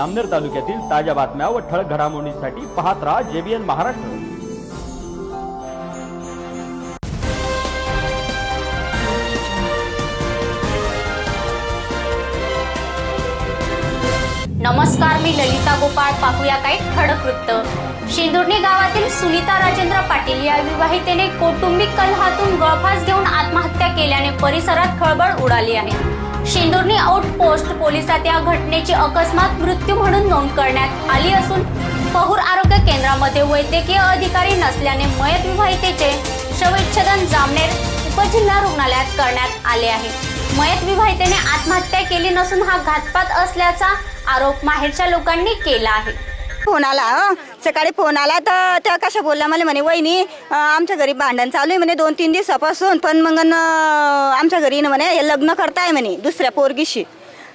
जामनेर तालुक्यातील ताज्या बातम्या व ठळक घडामोडींसाठी पाहत राहा जेबीएन महाराष्ट्र. नमस्कार मी ललिता गोपाळ. पाहूया काही ठळक वृत्त. शेंदुर्णी गावातील सुनीता राजेंद्र पाटील या विवाहितेने कौटुंबिक कलहातून गळफास घेऊन आत्महत्या केल्याने परिसरात खळबळ उडाली आहे. शेंदुर्णी आउटपोस्ट पोलिसात या घटनेची अकस्मात मृत्यू म्हणून नोंद करण्यात आली असून पहूर आरोग्य केंद्रामध्ये वैद्यकीय अधिकारी नसल्याने मयत विवाहितेचे शवविच्छेदन जामनेर उपजिल्हा रुग्णालयात करण्यात आले आहे. मयत विवाहितेने आत्महत्या केली नसून हा घातपात असल्याचा आरोप माहेरच्या लोकांनी केला आहे. फोन आला हं. सकाळी फोन आला तर त्या कशा बोलल्या? मला म्हणे वहिनी अं, आमच्या घरी भांडण चालू आहे म्हणे दोन तीन दिवसापासून पण मग आमच्या घरी न म्हणे हे लग्न करताय म्हणे दुसऱ्या पोरगीशी.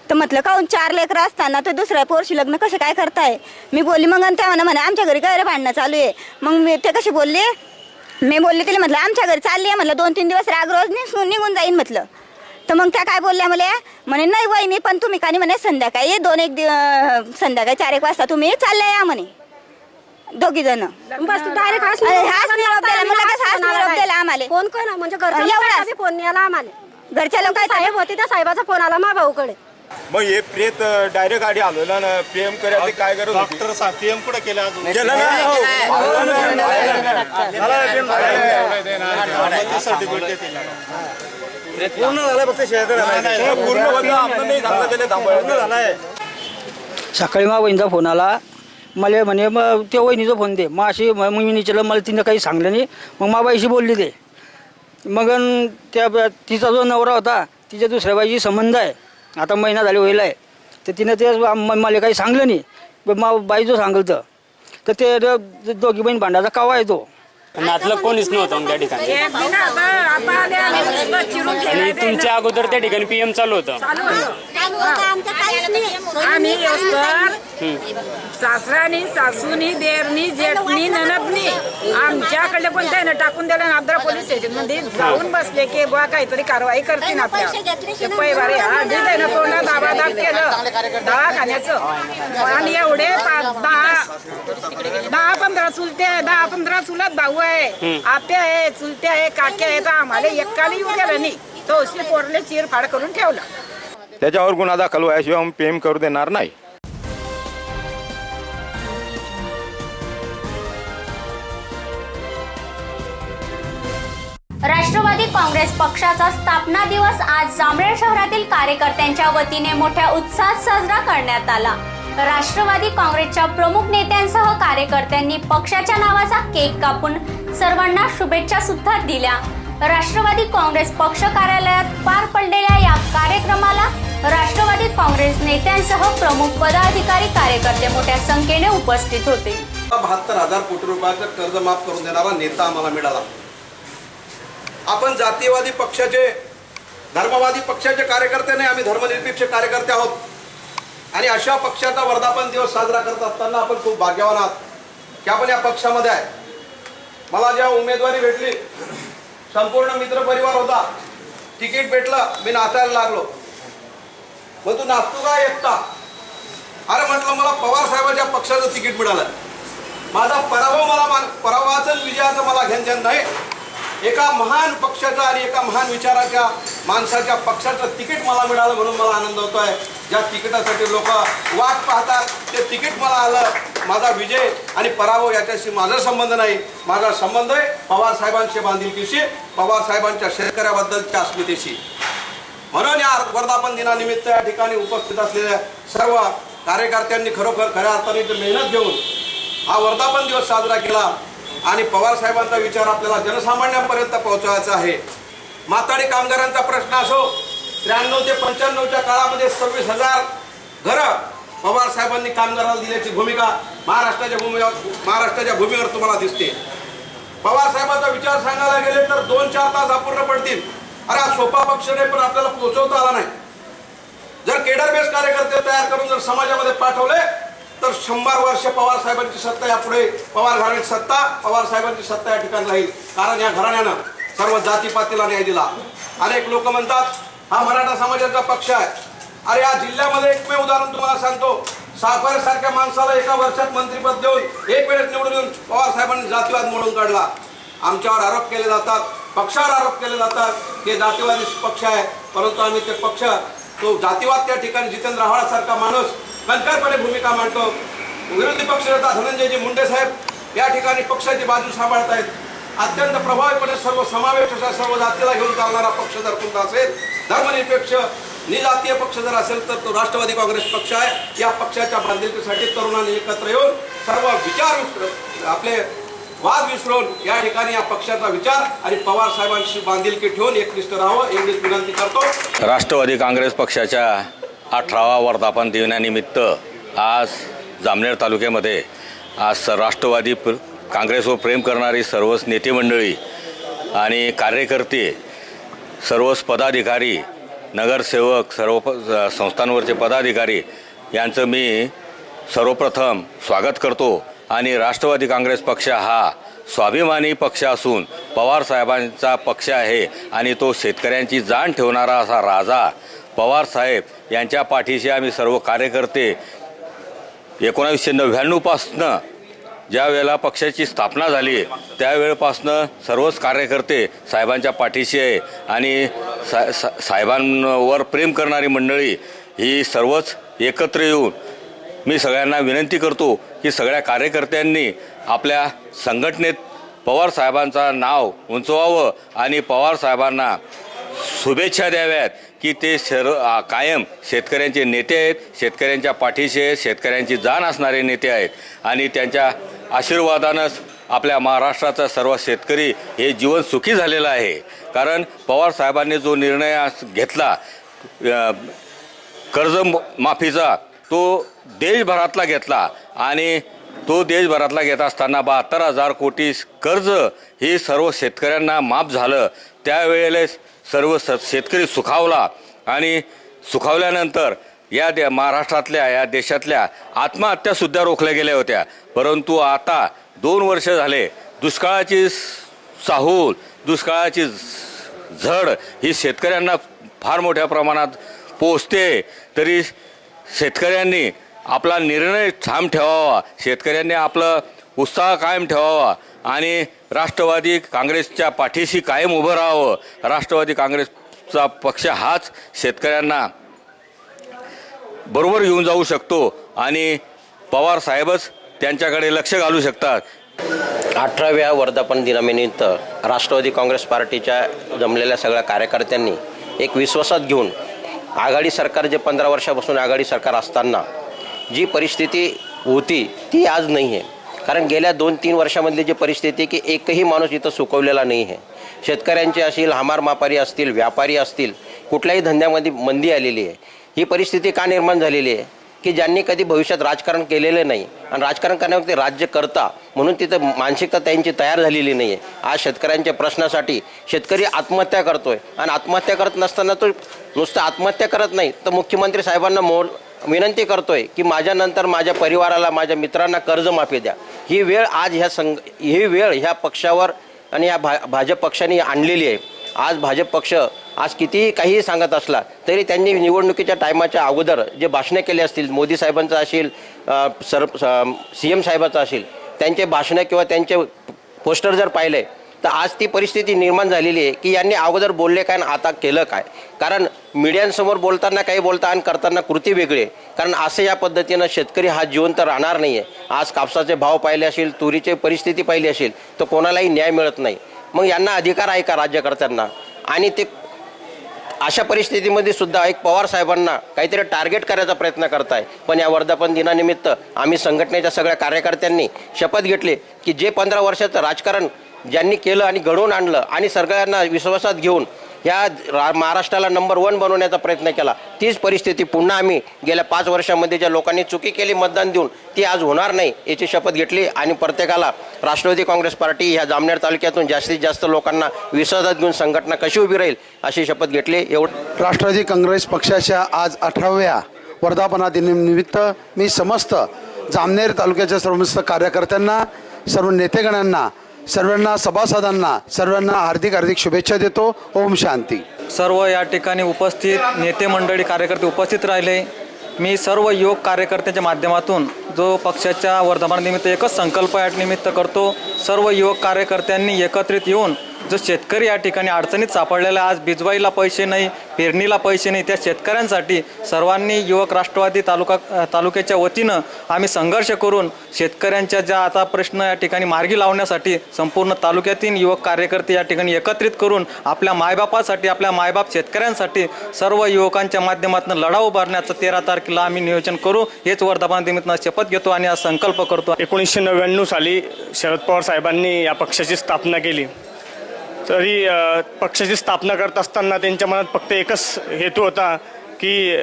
तर म्हटलं काहून चार लेकरं असताना तर दुसऱ्या पोरशी लग्न कसं काय करताय? मी बोलली मग त्या म्हणा म्हणे आमच्या घरी काय रे भांडणं चालू आहे? मग मी ते कसे बोलले? मी बोलले तिला म्हटलं आमच्या घरी चालली आहे. म्हटलं दोन तीन दिवस राग रोज निघून निघून जाईन म्हटलं. तर मग त्या काय बोलल्या मला म्हणे नाही वहिनी पण तुम्ही का नाही म्हणे संध्याकाळी दोन एक दिवस संध्याकाळी चार एक वाजता तुम्ही चालले या म्हणे दोघी जण बस तू डायरेक्ट हाच अरे, हाच निरोप दिला. मला कसं हाच निरोप दिला आम्हाला? कोण कोण म्हणजे घरच्या एवढाच. लोकांचा बी फोन नाही आला आम्हाला घरच्या लोक लोकांचा साहेब होते त्या साहेबाचा फोन आला मा भाऊकडे मग हे प्रेत डायरेक्ट गाडी आलो ना पीएम करायची काय गरज होती डॉक्टर पीएम कुठे केलं अजून केलं ना सर्टिफिकेट पूर्ण झालं फक्त झालाय. सकाळी मग वहिनीचा फोन आला. मला म्हणे मग ते वहिनीचा फोन दे. मग अशी मग मी विचारलं मला तिनं काही सांगलं नाही. मग मा बाईशी बोलली ते. मग त्या तिचा जो नवरा होता तिच्या दुसऱ्या बाईशी संबंध आहे. आता महिना झाले होईल आहे तर तिनं ते मला काही सांगलं नाही. पण मा बाई जो सांगलं तर ते दोघी बहीण भांडाचा कावा येतो नातलं कोणीच नव्हतं त्या ठिकाणी. आणि तुमच्या अगोदर त्या ठिकाणी पीएम चालू होतं. आम्ही येसकर सासरानी सासूनी देरनी जेठनी ननदनी आमच्याकडे पण त्यानं टाकून दिलं नाबदरा पोलीस स्टेशनमध्ये जाऊन बसले की बुवा काहीतरी कारवाई करतील आपल्या. पैवारे हा त्यानं तोंडा दाबा दाब केलं. दवाखान्याचं आणि एवढे पाच दहा दहा पंधरा चुलते आहे दहा पंधरा चुलत भाऊ आहे. आप्या आहे चुलते आहे काक्या आहे. तर आम्हाला एकाला येऊ गेलं नाही. तो अशी पोरले चिरफाड करून ठेवला. त्याच्यावर गुन्हा दाखल व्हायशिवाय आम्ही पीएम करू देणार नाही. राष्ट्रवादी काँग्रेस पक्षाचा स्थापना दिवस आज जांभळे शहरातील कार्यकर्त्यांच्या वतीने मोठ्या उत्साहात साजरा करण्यात आला. राष्ट्रवादी काँग्रेसच्या प्रमुख नेत्यांसह कार्यकर्त्यांनी पक्षाच्या नावाचा केक कापून सर्वांना शुभेच्छा सुद्धा दिल्या. राष्ट्रवादी काँग्रेस पक्ष कार्यालयात पार पडलेल्या या कार्यक्रमाला तसेच नेत्यांसह प्रमुख पदाधिकारी कार्यकर्ते मोठ्या संख्येने उपस्थित होते. बहात्तर हजार कोटी रुपयाचं कर्ज माफ करून देणारा नेता आम्हाला मिळाला. आपण जातीयवादी पक्षाचे धर्मवादी पक्षाचे कार्यकर्ते नाही आम्ही धर्मनिरपेक्ष कार्यकर्ते आहोत. आणि अशा पक्षाचा वर्धापन दिवस साजरा करत असताना आपण खूप भाग्यवान आहात की आपण या पक्षामध्ये आहे. मला जेव्हा उमेदवारी भेटली संपूर्ण मित्रपरिवार होता. तिकीट भेटलं मी नाचायला लागलो. मग तू नाचतो का एकटा? अरे म्हटलं मला पवार साहेबाच्या पक्षाचं तिकीट मिळालं. माझा पराभव मला मान पराभवाचं विजयाचं मला घेणदेण नाही. एका महान पक्षाचा आणि एका महान विचाराच्या माणसाच्या पक्षाचं तिकीट मला मिळालं म्हणून मला आनंद होतो आहे ज्या तिकिटासाठी लोक वाट पाहतात ते तिकीट मला आलं. माझा विजय आणि पराभव याच्याशी माझा संबंध नाही. माझा संबंध आहे पवार साहेबांशी बांधिलकीशी पवार साहेबांच्या शेतकऱ्याबद्दलच्या अस्मितेशी म्हणून या वर्धापन दिनानिमित्त या ठिकाणी उपस्थित असलेल्या सर्व कार्यकर्त्यांनी खरोखर खऱ्या अर्थाने मेहनत घेऊन हा वर्धापन दिवस साजरा केला आणि पवार साहेबांचा विचार आपल्याला जनसामान्यांपर्यंत पोहोचवायचा आहे. माताडी कामगारांचा प्रश्न असो त्र्याण्णव ते पंच्याण्णवच्या काळामध्ये सव्वीस हजार घरं पवार साहेबांनी कामगाराला दिल्याची भूमिका महाराष्ट्राच्या भूमीवर महाराष्ट्राच्या भूमीवर तुम्हाला दिसते. पवार साहेबांचा विचार सांगायला गेले तर दोन चार तास अपूर्ण पडतील. अरे हा सोपा पक्ष नाही पण आपल्याला पोहोचवता आला नाही. जर केडर बेस कार्यकर्ते तयार करून जर समाजामध्ये पाठवले तर शंभर वर्ष पवार साहेबांची सत्ता यापुढे पवार घराण्याची सत्ता पवार साहेबांची सत्ता या ठिकाणी राहील. कारण या घराण्यानं सर्व जातीपातीला न्याय दिला. अनेक लोक म्हणतात हा मराठा समाजाचा पक्ष आहे. अरे या जिल्ह्यामध्ये एकमेव उदाहरण तुम्हाला सांगतो. साखर सारख्या माणसाला एका वर्षात मंत्रीपद देऊन एक वेळेस निवडून येऊन पवार साहेबांनी जातीवाद मोडून काढला. आमच्यावर आरोप केले जातात पक्षावर आरोप केले जातात हे जातीवादी पक्ष आहे परंतु आम्ही ते पक्ष तो जातीवाद त्या ठिकाणी जितेंद्र आव्हाडासारखा माणूस कणकरपणे भूमिका मांडतो. विरोधी पक्षनेता धनंजयजी मुंडे साहेब या ठिकाणी पक्षाची बाजू सांभाळत आहेत अत्यंत प्रभावीपणे सर्व समावेश असा सर्व जातीला घेऊन चालणारा पक्ष जर कोणता असेल धर्मनिरपेक्ष निजातीय पक्ष जर असेल तर तो राष्ट्रवादी काँग्रेस पक्ष आहे. या पक्षाच्या बांधिलकीसाठी तरुणांनी एकत्र येऊन सर्व विचार आपले वाद विसरून या ठिकाणी या पक्षाचा विचार आणि पवार साहेबांशी बांधिलकी ठेवून एकनिष्ठ राहावं एवढीच विनंती करतो. राष्ट्रवादी काँग्रेस पक्षाच्या अठरावा वर्धापन दिनानिमित्त आज जामनेर तालुक्यामध्ये आज स- राष्ट्रवादी प्र काँग्रेसवर प्रेम करणारी सर्वच नेते मंडळी आणि कार्यकर्ते सर्वच पदाधिकारी नगरसेवक सर्व प संस्थांवरचे पदाधिकारी यांचं मी सर्वप्रथम स्वागत करतो. आणि राष्ट्रवादी काँग्रेस पक्ष हा स्वाभिमानी पक्ष असून पवार साहेबांचा पक्ष आहे आणि तो शेतकऱ्यांची जाण ठेवणारा असा राजा पवार साहेब यांच्या पाठीशी आम्ही सर्व कार्यकर्ते एकोणावीसशे नव्याण्णवपासनं ज्या वेळेला पक्षाची स्थापना झाली त्यावेळेपासनं सर्वच कार्यकर्ते साहेबांच्या पाठीशी आहे आणि सा सा साहेबांवर प्रेम करणारी मंडळी ही सर्वच एकत्र येऊन मी सगळ्यांना विनंती करतो की सगळ्या कार्यकर्त्यांनी आपल्या संघटनेत पवार साहेबांचा नाव उंचवावं आणि पवार साहेबांना शुभेच्छा द्याव्यात की ते शर कायम शेतकऱ्यांचे नेते आहेत शेतकऱ्यांच्या पाठीशी आहेत शेतकऱ्यांची जाण असणारे नेते आहेत. आणि त्यांच्या आशीर्वादानंच आपल्या महाराष्ट्राचा सर्व शेतकरी हे जीवन सुखी झालेलं आहे. कारण पवार साहेबांनी जो निर्णय घेतला कर्ज म- माफीचा तो देशभरातला घेतला. आणि तो देशभरातला घेत असताना बहात्तर हजार कोटी कर्ज हे सर्व शेतकऱ्यांना माफ झालं. त्यावेळेस सर्व स शेतकरी सुखावला. आणि सुखावल्यानंतर या दे महाराष्ट्रातल्या या देशातल्या आत्महत्यासुद्धा रोखल्या गेल्या होत्या. परंतु आता दोन वर्ष झाले. दुष्काळाची साहूल दुष्काळाची झड ही शेतकऱ्यांना फार मोठ्या प्रमाणात पोचते तरी शेतकऱ्यांनी आपला निर्णय ठाम ठेवावा. शेतकऱ्यांनी आपलं उत्साह कायम ठेवावा. आणि राष्ट्रवादी काँग्रेसच्या पाठीशी कायम उभं राहावं. राष्ट्रवादी काँग्रेसचा पक्ष हाच शेतकऱ्यांना बरोबर घेऊन जाऊ शकतो. आणि पवार साहेबच त्यांच्याकडे लक्ष घालू शकतात. अठराव्या वर्धापन दिनानिमित्त राष्ट्रवादी काँग्रेस पार्टीच्या जमलेल्या सगळ्या कार्यकर्त्यांनी एक विश्वासात घेऊन आघाडी सरकार जे पंधरा वर्षापासून आघाडी सरकार असताना जी परिस्थिती होती ती आज नाही आहे कारण गेल्या दोन तीन वर्षामधली जी परिस्थिती की एकही माणूस इथं सुकवलेला नाही आहे शेतकऱ्यांचे असतील हमार मापारी असतील व्यापारी असतील कुठल्याही धंद्यामध्ये मंदी आलेली आहे. ही परिस्थिती का निर्माण झालेली आहे? की ज्यांनी कधी भविष्यात राजकारण केलेलं नाही आणि राजकारण करण्यावर ते राज्य करता म्हणून तिथं मानसिकता त्यांची तयार झालेली नाही आहे आज शेतकऱ्यांच्या प्रश्नासाठी शेतकरी आत्महत्या करतोय. आणि आत्महत्या करत नसताना तो नुसतं आत्महत्या करत नाही तर मुख्यमंत्री साहेबांना मोर विनंती करतोय की माझ्यानंतर माझ्या परिवाराला माझ्या मित्रांना कर्जमाफी द्या. ही वेळ आज ह्या संघ ही वेळ ह्या पक्षावर आणि ह्या भा भाजप पक्षाने आणलेली आहे. आज भाजप पक्ष आज कितीही काहीही सांगत असला तरी त्यांनी निवडणुकीच्या टायमाच्या अगोदर जे भाषणं केले असतील मोदी साहेबांचं असेल सर सी एम साहेबाचं असेल त्यांचे भाषणं किंवा त्यांचे पोस्टर जर पाहिले तर आज ती परिस्थिती निर्माण झालेली आहे की यांनी अगोदर बोलले काय आणि आता केलं काय? कारण मीडियांसमोर बोलताना काही बोलता आणि करताना कृती वेगळी कारण असं या पद्धतीनं शेतकरी हा जिवंत राहणार नाही आहे आज कापसाचे भाव पाहिले असेल तुरीची परिस्थिती पाहिली असेल तर कोणालाही न्याय मिळत नाही. मग यांना अधिकार आहे का राज्यकर्त्यांना? आणि ते अशा परिस्थितीमध्ये सुद्धा एक पवार साहेबांना काहीतरी टार्गेट करायचा प्रयत्न करताय. पण या वर्धापन दिनानिमित्त आम्ही संघटनेच्या सगळ्या कार्यकर्त्यांनी शपथ घेतली की जे पंधरा वर्षाचं राजकारण ज्यांनी केलं आणि घडवून आणलं आणि सरकारांना विश्वासात घेऊन ह्या रा महाराष्ट्राला नंबर वन बनवण्याचा प्रयत्न केला. तीच परिस्थिती पुन्हा आम्ही गेल्या पाच वर्षामध्ये ज्या लोकांनी चुकी केली मतदान देऊन ती आज होणार नाही याची शपथ घेतली आणि प्रत्येकाला राष्ट्रवादी काँग्रेस पार्टी ह्या जामनेर तालुक्यातून जास्तीत जास्त लोकांना विश्वासात घेऊन संघटना कशी उभी राहील अशी शपथ घेतली. एवढं राष्ट्रवादी काँग्रेस पक्षाच्या आज अठराव्या वर्धापना दिनानिमित्त मी समस्त जामनेर तालुक्याच्या सर्वस्त कार्यकर्त्यांना सर्व नेतेगणांना सर्वांना सभासदांना सर्वांना हार्दिक हार्दिक शुभेच्छा देतो. ओम शांती. सर्व या ठिकाणी उपस्थित नेते मंडळी कार्यकर्ते उपस्थित राहिले. मी सर्व योग कार्यकर्त्यांच्या माध्यमातून जो पक्षाच्या वर्धमानानिमित्त एकच संकल्प निमित्त करतो सर्व युवक कार्यकर्त्यांनी एकत्रित येऊन जो शेतकरी या ठिकाणी अडचणीत सापडलेला आहे, आज बिजवाईला पैसे नाही पेरणीला पैसे नाही त्या शेतकऱ्यांसाठी सर्वांनी युवक राष्ट्रवादी तालुका तालुक्याच्या वतीनं आम्ही संघर्ष करून शेतकऱ्यांच्या ज्या आता प्रश्न या ठिकाणी मार्गी लावण्यासाठी संपूर्ण तालुक्यातील युवक कार्यकर्ते या ठिकाणी एकत्रित करून आपल्या मायबापासाठी आपल्या मायबाप शेतकऱ्यांसाठी सर्व युवकांच्या माध्यमातून लढा उभारण्याचं तेरा तारखेला आम्ही नियोजन करू हेच वर्धापन शपथ घेतो आणि आज संकल्प करतो. एकोणीसशे नव्याण्णव साली शरद पवार साहेबांनी या पक्षाची स्थापना केली. तरी पक्षाची स्थापना करत असताना त्यांच्या मनात फक्त एकच हेतू होता की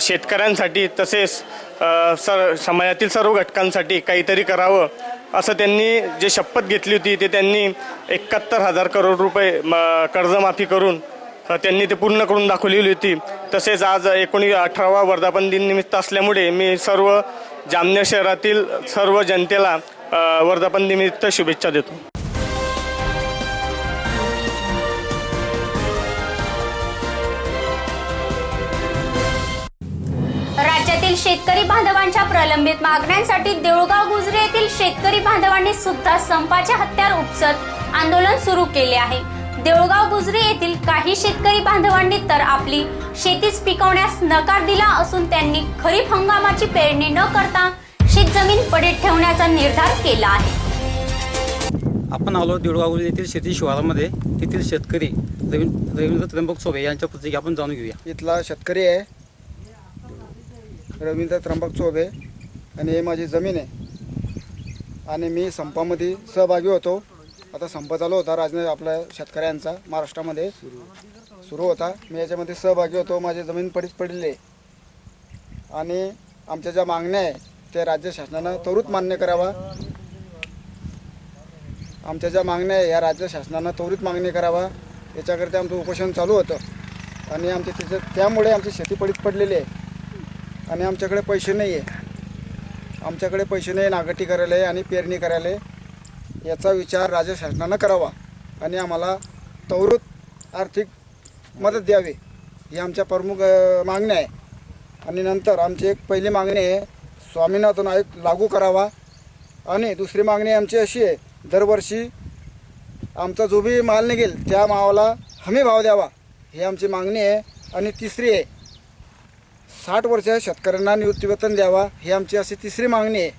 शेतकऱ्यांसाठी तसेच सर समाजातील सर्व घटकांसाठी काहीतरी करावं असं त्यांनी जे शपथ घेतली होती ते त्यांनी एकाहत्तर हजार करोड रुपये म, कर्जमाफी करून त्यांनी ते पूर्ण करून दाखवलेली होती. तसेच आज एकोणी अठरावा वर्धापन दिन निमित्त असल्यामुळे मी सर्व जामनेर शहरातील सर्व जनतेला वर्धापन निमित्त शुभेच्छा देतो. बांधवांच्या प्रलंबित मागण्यांसाठी देऊळगाव गुजरे येथील शेतकरी बांधवांनी सुद्धा संपाचे हत्यार उपसत आंदोलन सुरू केले आहे. देऊळगाव गुजरे येथील काही शेतकरी बांधवांनी तर आपली शेतीच पिकवण्यास नकार दिला असून त्यांनी खरीप हंगामाची पेरणी न करता शेतजमीन पडीत ठेवण्याचा निर्धार केला आहे. आपण आलो देऊळगाव येथील शेती शिवारामध्ये. तेथील शेतकरी रवींद्र त्र्यंबक सोबे यांच्या प्रतिक्रिया आपण जाणून घेऊया. इथला शेतकरी आहे. रवींद्र त्र्यंबक चोबे आणि हे माझी जमीन आहे. आणि मी संपामध्ये सहभागी होतो. आता संप चालू होता. राजने आपल्या शेतकऱ्यांचा महाराष्ट्रामध्ये सुरू होता. मी याच्यामध्ये सहभागी होतो. माझी जमीन पडीत पडलेली आहे. आणि आमच्या ज्या मागण्या आहे त्या राज्य शासनानं त्वरित मान्य करावा. आमच्या ज्या मागण्या आहे या राज्य शासनानं त्वरित मागणी करावा. याच्याकरता आमचं उपोषण चालू होतं. आणि आमच्या तिथे त्यामुळे आमची शेती पडीत पडलेली आहे. आणि आमच्याकडे पैसे नाही आहे आमच्याकडे पैसे नाही नागटी करायला आहे आणि पेरणी करायला आहे. याचा विचार राज्य शासनानं करावा आणि आम्हाला तवरूत आर्थिक मदत द्यावी ही आमच्या प्रमुख मागणी मागण्या आहे. आणि नंतर आमची एक पहिली मागणी आहे स्वामीनाथन आयोग लागू करावा. आणि दुसरी मागणी आमची अशी आहे दरवर्षी आमचा जो बी माल निघेल त्या मावाला हमी भाव द्यावा ही आमची मागणी आहे. आणि तिसरी आहे साठ वर्ष शेतकऱ्यांना निवृत्तीवेतन द्यावा ही आमची अशी तिसरी मागणी आहे.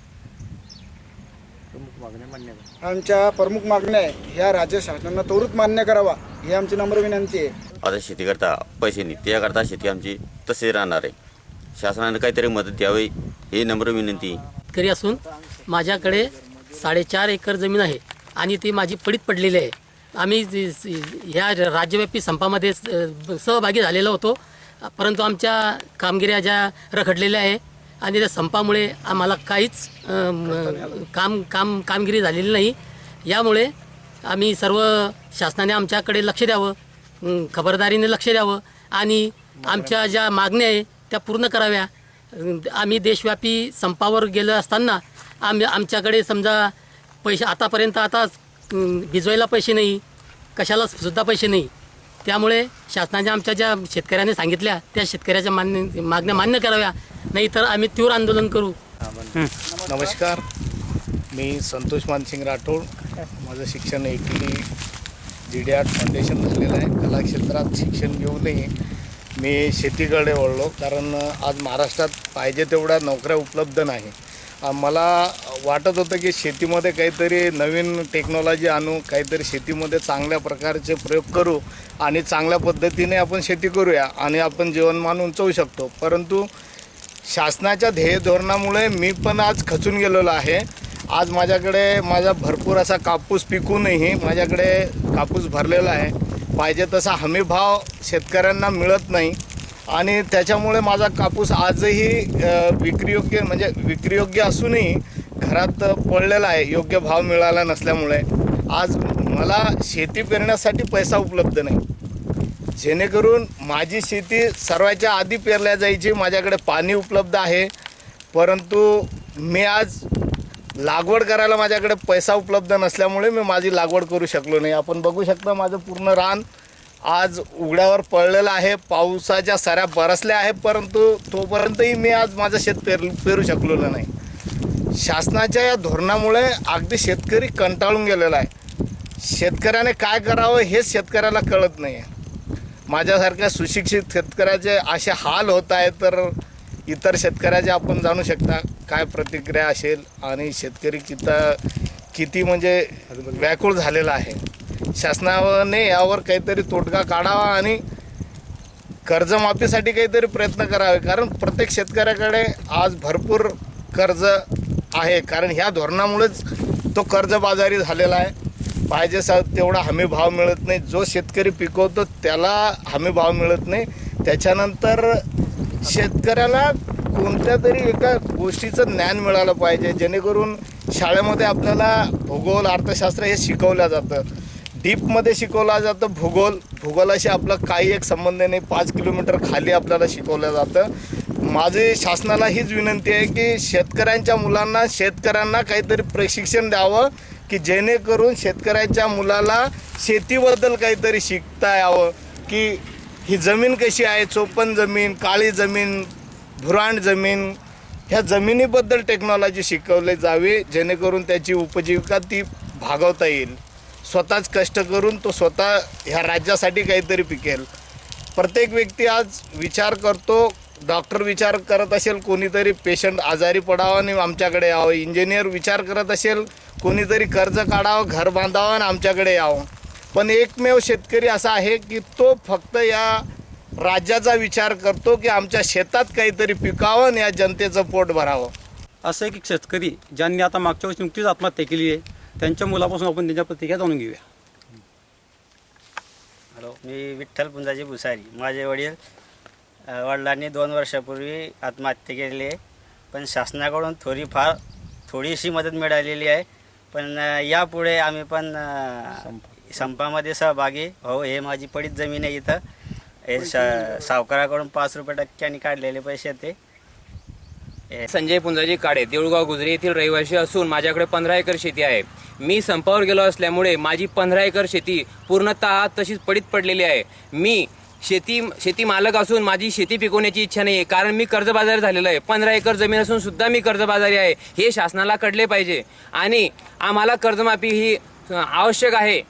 आमच्या प्रमुख मागण्या आहे ह्या राज्य शासनानं त्वरित मान्य करावा ही आमची नम्र विनंती आहे. आता शेती करता पैसे नाही त्याकरता शेती आमची तसे राहणार आहे. शासनाने काहीतरी मदत द्यावी ही नम्र विनंती. शेतकरी असून माझ्याकडे साडेचार एकर जमीन आहे आणि ती माझी पडीत पडलेली आहे. आम्ही जी- जी- ह्या राज्यव्यापी संपामध्ये स- सहभागी झालेलो होतो. परंतु आमच्या कामगिऱ्या ज्या रखडलेल्या आहे आणि त्या संपामुळे आम्हाला काहीच काम काम कामगिरी झालेली नाही. यामुळे आम्ही सर्व शासनाने आमच्याकडे लक्ष द्यावं खबरदारीने लक्ष द्यावं आणि आमच्या ज्या मागण्या आहे त्या पूर्ण कराव्या. आम्ही देशव्यापी संपावर गेलो असताना आम्ही आमच्याकडे समजा पैसे आतापर्यंत आता भिजवायला पैसे नाही कशाला सुद्धा पैसे नाही. त्यामुळे शासनाच्या आमच्या ज्या शेतकऱ्याने सांगितल्या त्या शेतकऱ्याच्या मान्य मागण्या मान्य कराव्या. नाही तर आम्ही तीव्र आंदोलन करू. नमस्कार. मी संतोष मानसिंग राठोड. माझं शिक्षण एक D G D R foundation झालेलं आहे. कला क्षेत्रात शिक्षण घेऊनही मी शेतीकडे वळलो कारण आज महाराष्ट्रात पाहिजे तेवढ्या नोकऱ्या उपलब्ध नाही. मला वाटत होतं की शेतीमध्ये काहीतरी नवीन टेक्नॉलॉजी आणू काहीतरी शेतीमध्ये चांगल्या प्रकारचे प्रयोग करू आणि चांगल्या पद्धतीने आपण शेती करूया आणि आपण जीवनमान उंचवू शकतो. परंतु शासनाच्या ध्येय धोरणामुळे मी पण आज खचून गेलेलो आहे. आज माझ्याकडे माझा भरपूर असा कापूस पिकूनही माझ्याकडे कापूस भरलेला आहे. पाहिजे तसा हमीभाव शेतकऱ्यांना मिळत नाही. आणि त्याच्यामुळे माझा कापूस आजही विक्रीयोग्य म्हणजे विक्रीयोग्य असूनही घरात पडलेला आहे योग्य भाव मिळाला नसल्यामुळे. आज मला शेती पेरण्यासाठी पैसा उपलब्ध नाही. जेणेकरून माझी शेती सर्वाच्या आधी पेरल्या जायची माझ्याकडे पाणी उपलब्ध आहे. परंतु मी आज लागवड करायला माझ्याकडे पैसा उपलब्ध नसल्यामुळे मी माझी लागवड करू शकलो नाही. आपण बघू शकता माझं पूर्ण रान आज उघड्यावर पडलेला आहे पावसाच्या सऱ्या बरसल्या आहे परंतु तोपर्यंतही मी आज माझं शेत पेर पेरू शकलेलं नाही. शासनाच्या या धोरणामुळे अगदी शेतकरी कंटाळून गेलेला आहे. शेतकऱ्याने काय करावं हेच शेतकऱ्याला कळत नाही आहे माझ्यासारख्या सुशिक्षित शेतकऱ्याचे असे हाल होत आहे तर इतर शेतकऱ्याचे आपण जाणू शकता काय प्रतिक्रिया असेल आणि शेतकरी किता किती म्हणजे व्याकुळ झालेला आहे. शासनाने यावर काहीतरी तोडगा काढावा आणि कर्जमाफीसाठी काहीतरी प्रयत्न करावे. कारण प्रत्येक शेतकऱ्याकडे आज भरपूर कर्ज आहे. कारण ह्या धोरणामुळेच तो कर्जबाजारी झालेला आहे. पाहिजे सा तेवढा हमी भाव मिळत नाही. जो शेतकरी पिकवतो त्याला हमी भाव मिळत नाही. त्याच्यानंतर शेतकऱ्याला कोणत्या तरी एका गोष्टीचं ज्ञान मिळालं पाहिजे. जेणेकरून शाळेमध्ये आपल्याला भूगोल अर्थशास्त्र हे शिकवलं जातं. डीपमध्ये शिकवलं जातं. भूगोल भूगोलाशी आपला काही एक संबंध नाही. पाच किलोमीटर खाली आपल्याला शिकवलं जातं. माझी शासनाला हीच विनंती आहे की शेतकऱ्यांच्या मुलांना शेतकऱ्यांना काहीतरी प्रशिक्षण द्यावं की जेणेकरून शेतकऱ्यांच्या मुलाला शेतीबद्दल काहीतरी शिकता यावं. की ही जमीन कशी आहे? चोपन जमीन काळी जमीन भुरांड जमीन ह्या जमिनीबद्दल टेक्नॉलॉजी शिकवली जावी जेणेकरून त्याची उपजीविका ती भागवता येईल. स्वतःच कष्ट करून तो स्वतः ह्या राज्यासाठी काहीतरी पिकेल. प्रत्येक व्यक्ती आज विचार करतो डॉक्टर विचार करत असेल कोणीतरी पेशंट आजारी पडावं आणि आमच्याकडे यावं. इंजिनियर विचार करत असेल कोणीतरी कर्ज काढावं घर बांधावं आणि आमच्याकडे यावं. पण एकमेव शेतकरी असा आहे की तो फक्त या राज्याचा विचार करतो की आमच्या शेतात काहीतरी पिकावं आणि या जनतेचं पोट भरावं. असं एक शेतकरी ज्यांनी आता मागच्या वर्षी नुकतीच आत्महत्या केली आहे त्यांच्या मुलापासून आपण त्यांच्या प्रतिक्रिया जाणून घेऊया. हॅलो मी विठ्ठल पुंजाजी भुसारी. माझे वडील वडिलांनी दोन वर्षापूर्वी आत्महत्या केलेली आहे पण शासनाकडून थोडीफार थोडीशी मदत मिळालेली आहे पण यापुढे आम्ही पण संपामध्ये सहभागी हो हे माझी पडीत जमीन आहे इथं. हे सा सावकाराकडून पाच रुपये टक्क्यांनी काढलेले पैसे ते. संजय पुंजाजी काडे देऊळगाव गुजरी येथील रहिवासी असून माझ्याकडे पंधरा एकर शेती आहे. मी संपावर गेलो असल्यामुळे माझी पंधरा एकर शेती पूर्णतः तशीच पडीत पडलेली आहे. मी शेती शेती मालक असून माझी शेती पिकवण्याची इच्छा नाही आहे कारण मी कर्जबाजारी झालेलो आहे. पंधरा एकर जमीन असून सुद्धा मी कर्जबाजारी आहे. हे शासनाला कळले पाहिजे. आणि आम्हाला कर्जमाफी ही आवश्यक आहे.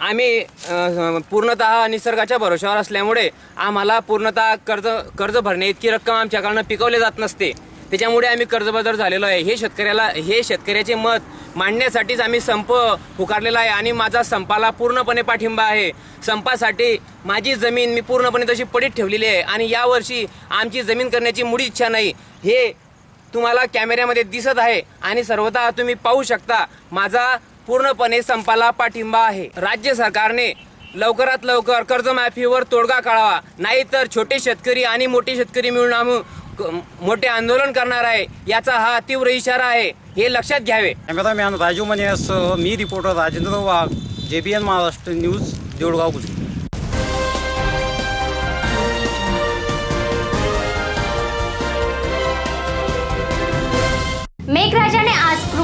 आम्ही पूर्णतः निसर्गाच्या भरोश्यावर असल्यामुळे आम्हाला पूर्णतः कर्ज कर्ज भरणे इतकी रक्कम आमच्याकडनं पिकवले जात नसते. त्याच्यामुळे आम्ही कर्जबाजार झालेलो आहे. हे शेतकऱ्याला हे शेतकऱ्याचे मत मांडण्यासाठीच आम्ही संप पुकारलेला आहे आणि माझा संपाला पूर्णपणे पाठिंबा आहे. संपासाठी माझी जमीन मी पूर्णपणे तशी पडीत ठेवलेली आहे आणि यावर्षी आमची जमीन करण्याची मुळी इच्छा नाही. हे तुम्हाला कॅमेऱ्यामध्ये दिसत आहे आणि सर्वतः तुम्ही पाहू शकता. माझा पूर्णपणे संपाला पाठिंबा आहे. राज्य सरकारने लवकरात लवकर कर्जमाफीवर तोडगा काढावा. नाहीतर छोटे शेतकरी आणि मोठे शेतकरी मिळून आम्ही मोठे आंदोलन करणार आहे. याचा हा तीव्र इशारा आहे. हे लक्षात घ्यावे. राजू मनेसह मी reporter Rajendra Wagh J B N Maharashtra news Deulgaon Gujari. मेघराजाने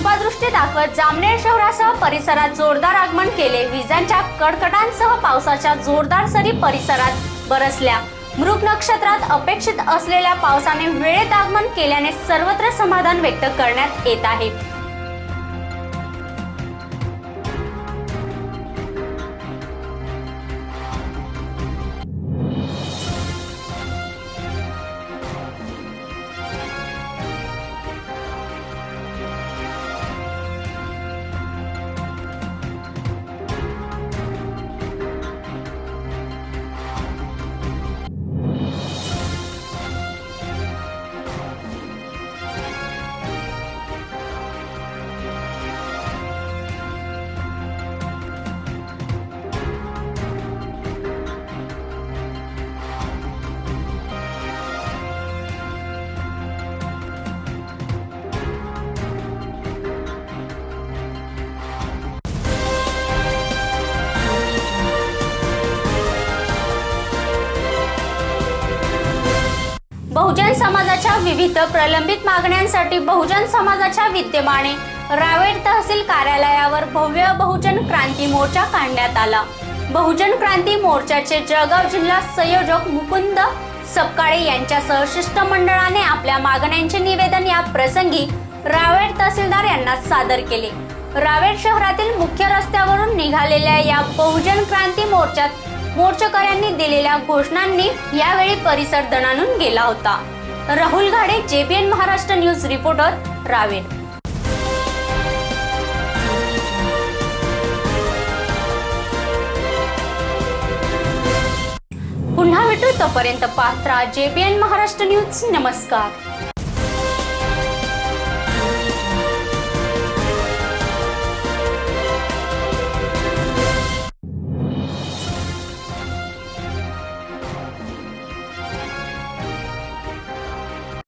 कृपादृष्टी दाखवत जामनेर शहरासह परिसरात जोरदार आगमन केले. विजांच्या कडकडांसह पावसाच्या जोरदार सरी परिसरात बरसल्या. मृग नक्षत्रात अपेक्षित असलेल्या पावसाने वेळेत आगमन केल्याने सर्वत्र समाधान व्यक्त करण्यात येत आहे. विविध प्रलंबित मागण्यांसाठी बहुजन समाजाच्या विद्यमाने रावेर तहसील कार्यालयावर भव्य बहुजन क्रांती मोर्चा काढण्यात आला. बहुजन क्रांती मोर्चाचे जळगाव जिल्हा संयोजक मुकुंद सपकाळे यांच्यासह शिष्टमंडळाने आपल्या मागण्यांचे निवेदन या प्रसंगी रावेर तहसीलदार यांना सादर केले. रावेर शहरातील मुख्य रस्त्यावरून निघालेल्या या बहुजन क्रांती मोर्चात मोर्चकऱ्यांनी दिलेल्या घोषणांनी यावेळी परिसर दणानून गेला होता. Rahul Ghade JBN Maharashtra news reporter Raver. पुन्हा भेटू तोपर्यंत पात्रा जेबीएन महाराष्ट्र न्यूज. नमस्कार.